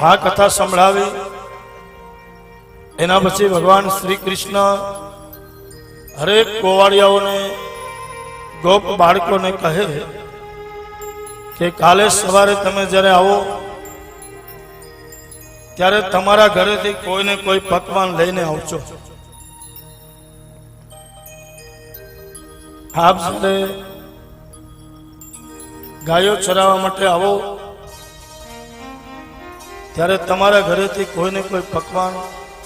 આ કથા સંભળાવી. એના પછી ભગવાન શ્રી કૃષ્ણ હરેક ગોવાળિયાઓને, ગોપ બાળકોને કહે કે કાલે સવારે તમે જ્યારે આવો, ત્યારે તમારા ઘરેથી કોઈને કોઈ પકવાન લઈને આવજો. આપ સાથે ગાયો ચરાવવા માટે આવો ત્યારે તમારા ઘરેથી કોઈને કોઈ પકવાન,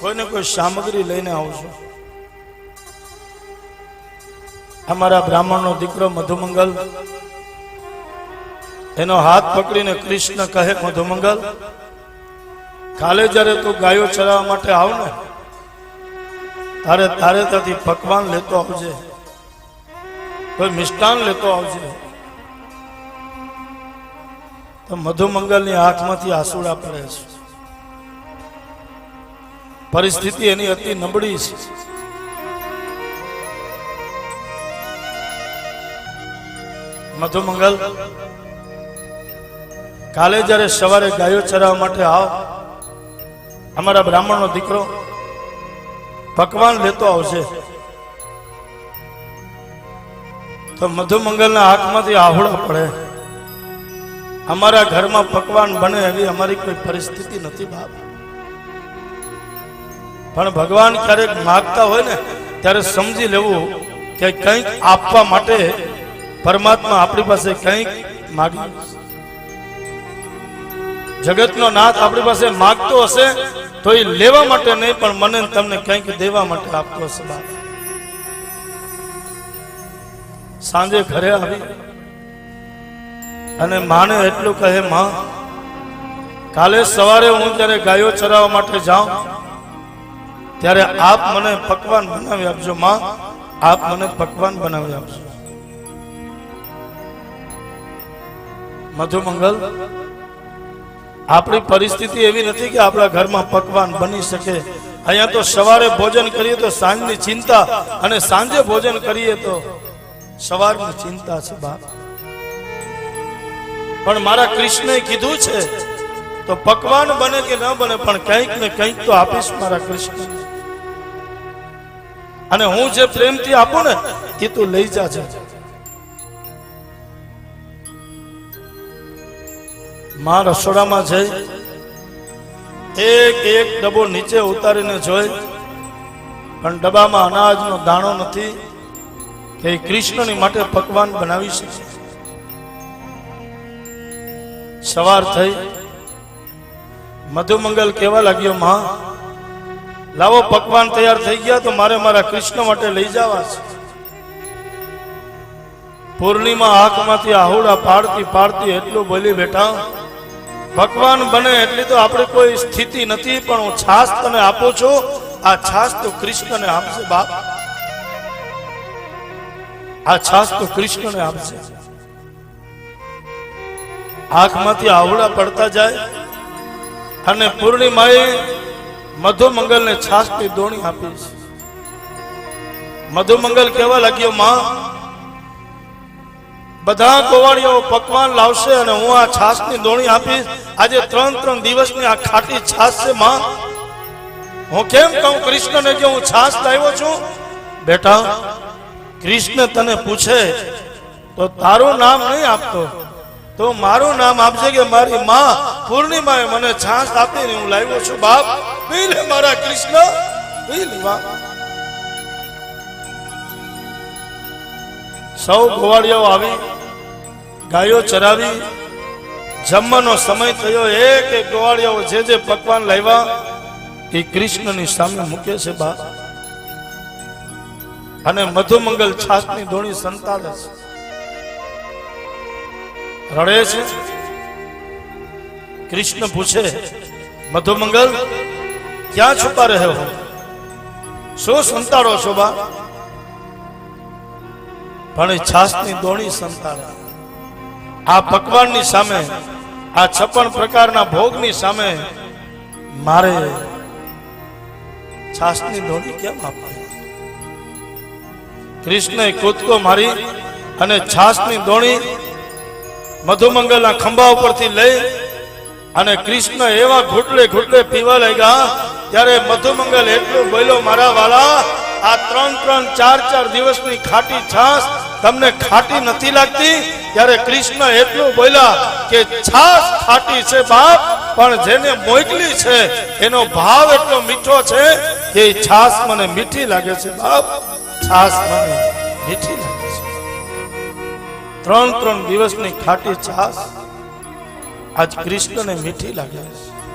કોઈને કોઈ સામગ્રી લઈને આવજો અમારા બ્રાહ્મણનો દીકરો મધુમંગલ, એનો હાથ પકડીને કૃષ્ણ કહે, મધુમંગલ, કાલે જ્યારે તું ગાયો ચરાવવા માટે આવ ને, તારે તારે ત્યાંથી પકવાન લેતો આવજે, કોઈ મિષ્ટાન લેતો આવજે. તો મધુમંગલની આંખમાંથી આંસુડા પડે છે. પરિસ્થિતિ એની અતિ નબળી છે. મધુમંગલ, કાલે જ્યારે સવારે ગાયો ચરાવવા માટે આવ, અમારા બ્રાહ્મણનો દીકરો પકવાન લેતો આવશે તો મધુમંગલના હાથમાંથી આહુડા પડે. અમારા ઘરમાં પકવાન બને એવી અમારી કોઈ પરિસ્થિતિ નથી બાપ. પણ ભગવાન ક્યારેક માગતા હોય ને, ત્યારે સમજી લેવું કે કંઈક આપવા માટે પરમાત્મા આપણી પાસે કંઈક માગ્યું જગતનો નાથ આપણી પાસે માગતો હશે, તો એ લેવા માટે નહીં, પણ મને તમને કંઈક દેવા માટે આપતો હશે બાપ. સાંજે ઘરે આવી. અને માને એટલું કહે, માં, કાલે સવારે હું જ્યારે ગાયો ચરાવવા માટે જાઉં, ત્યારે આપ મને પકવાન બનાવી આપજો, માં. આપ મને પકવાન બનાવી આપજો. મધુમંગલ, આપણી પરિસ્થિતિ એવી નથી કે આપણા ઘરમાં પકવાન બની શકે. અહીંયા તો સવારે ભોજન કરીએ તો સાંજની ચિંતા, અને સાંજે ભોજન કરીએ તો સવારની ચિંતા છે, બાપ. પણ મારા કૃષ્ણએ કીધું છે, તો પકવાન બને કે ન બને, પણ કંઈક ને કંઈક તો આપીશ મારા કૃષ્ણ. અને હું જે પ્રેમથી આપું ને, એ તું લઈ જાજે. માં રસોડામાં જઈ, એક એક ડબ્બો નીચે ઉતારીને જોઈ, પણ ડબ્બામાં અનાજનો દાણો નથી, કે કૃષ્ણની માટે પકવાન બનાવી શકે. સવાર થઈ. મધુમંગલ કેવા લાગ્યો, માં, લાવો પકવાન તૈયાર થઈ ગયા તો મારે મારા કૃષ્ણ માટે લઈ જવા છે. પૂર્ણિમા આંખમાંથી આહુડા પાડતી પાડતી એટલું બોલી બેઠા ભગવાન બને એટલી તો આપણે કોઈ સ્થિતિ નથી, પણ હું છાસ તને આપું છું. આ છાસ તો કૃષ્ણને આપશે બાપ. આ છાસ તો કૃષ્ણને આપશે આંખમાંથી આવડા પડતા જાય અને પૂર્ણિમાએ મધુમંગલને છાસની દોણી આપી છે. મધુમંગલ કેવા લાગ્યો, માં, બધા ગોવાળીઓ પકવાન લાવશે અને હું આ છાસની દોણી આપીશ. આજે ત્રણ ત્રણ દિવસની આ ખાટી છાસ છે, માં. હું કેમ કહું કૃષ્ણને કે હું છાસ લાવ્યો છું? બેટા, કૃષ્ણ તને પૂછે, તો તારું નામ નહીં આપતો. તો મારું નામ આપશે કે મારી માં પૂર્ણિમાએ મને છાસ આપીને હું લાવ્યો છું. બાપ પી મારા કૃષ્ણ પી લે બાપ. સૌ ગોવાળિયાઓ આવી, ગાયો ચરાવી, જમવાનો સમય થયો. એક એક ગોવાળિયાઓ જે જે પકવાન લાવ્યા, એ કૃષ્ણની સામે મૂકે છે બા અને મધુમંગલ છાસની ધોણી સંતાડે છે. રડે છે? કૃષ્ણ પૂછે, મધુમંગલ, ક્યાં છુપા રહ્યો હો? શું સંતાડો છો બા? પણ છાસની દોણી સંતાડે. આ પકવાનની સામે, આ છપ્પન પ્રકારના ભોગની સામે મારે છાસની દોણી કેમ આપવી? કૃષ્ણે કૂદકો મારી અને છાસની દોણી મધુમંગલના ખંભા ઉપરથી લઈ અને કૃષ્ણ એવા ઘૂંટલે ઘૂંટલે પીવા લાગ્યા, ત્યારે મધુમંગલ એટલું બોલ્યો, મારા વાલા, આ ત્રણ ત્રણ ચાર ચાર દિવસની ખાટી છાસ તમને ખાટી નથી લાગતી? ત્યારે કૃષ્ણ એટલું બોલ્યા કે છાસ ખાટી છે બાપ, પણ જેને મોકલી છે, એનો ભાવ એટલો મીઠો છે કે છાસ મને મીઠી લાગે છે બાપ. છાસ મને મીઠી લાગે છે. ત્રણ ત્રણ દિવસની ખાટી છાસ આજ કૃષ્ણને મીઠી લાગે છે.